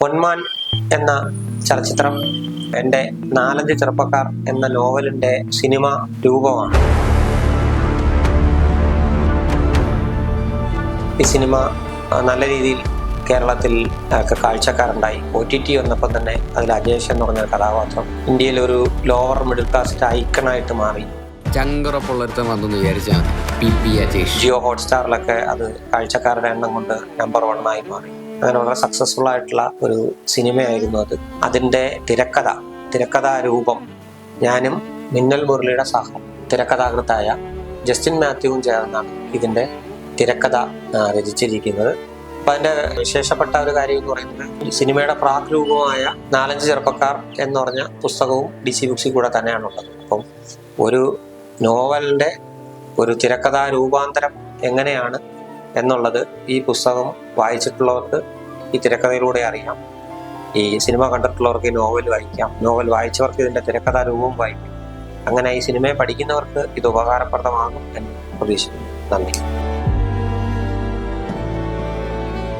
പൊന്മാൻ എന്ന ചലച്ചിത്രം എന്റെ നാലഞ്ച് ചെറുപ്പക്കാർ എന്ന നോവലിന്റെ സിനിമ രൂപമാണ്. ഈ സിനിമ നല്ല രീതിയിൽ കേരളത്തിൽ ഒക്കെ കാഴ്ചക്കാരുണ്ടായി. ഒ ടി ടി വന്നപ്പോൾ തന്നെ അതിൽ അജേഷ് എന്ന് പറഞ്ഞ കഥാപാത്രം ഇന്ത്യയിൽ ഒരു ലോവർ മിഡിൽ ക്ലാസ് ഐക്കണായിട്ട് മാറി. ജിയോ ഹോട്ട്സ്റ്റാറിലൊക്കെ അത് കാഴ്ചക്കാരുടെ എണ്ണം കൊണ്ട് നമ്പർ വൺ ആയി മാറി. അങ്ങനെ വളരെ സക്സസ്ഫുൾ ആയിട്ടുള്ള ഒരു സിനിമയായിരുന്നു അത്. അതിന്റെ തിരക്കഥ തിരക്കഥാ രൂപം ഞാനും മിന്നൽ മുരളിയുടെ സഹ തിരക്കഥാകൃത്തായ ജസ്റ്റിൻ മാത്യുവും ചേർന്നാണ് ഇതിന്റെ തിരക്കഥ രചിച്ചിരിക്കുന്നത്. അപ്പം അതിന്റെ വിശേഷപ്പെട്ട ഒരു കാര്യം എന്ന് പറയുന്നത് സിനിമയുടെ പ്രാക് രൂപമായ നാലഞ്ച് ചെറുപ്പക്കാർ എന്ന് പറഞ്ഞ പുസ്തകവും ഡി സി ബുക്സിൽ കൂടെ തന്നെയാണുള്ളത്. അപ്പം ഒരു നോവലിന്റെ ഒരു തിരക്കഥാ രൂപാന്തരം എങ്ങനെയാണ് എന്നുള്ളത് ഈ പുസ്തകം വായിച്ചിട്ടുള്ളവർക്ക് ഈ തിരക്കഥയിലൂടെ അറിയാം. ഈ സിനിമ കണ്ടിട്ടുള്ളവർക്ക് നോവൽ വായിക്കാം. നോവൽ വായിച്ചവർക്ക് ഇതിന്റെ തിരക്കഥാ രൂപവും വായിക്കാം. അങ്ങനെ ഈ സിനിമയെ പഠിക്കുന്നവർക്ക് ഇത് ഉപകാരപ്രദമാകും എന്ന് പ്രതീക്ഷിക്കുന്നു. നന്ദി.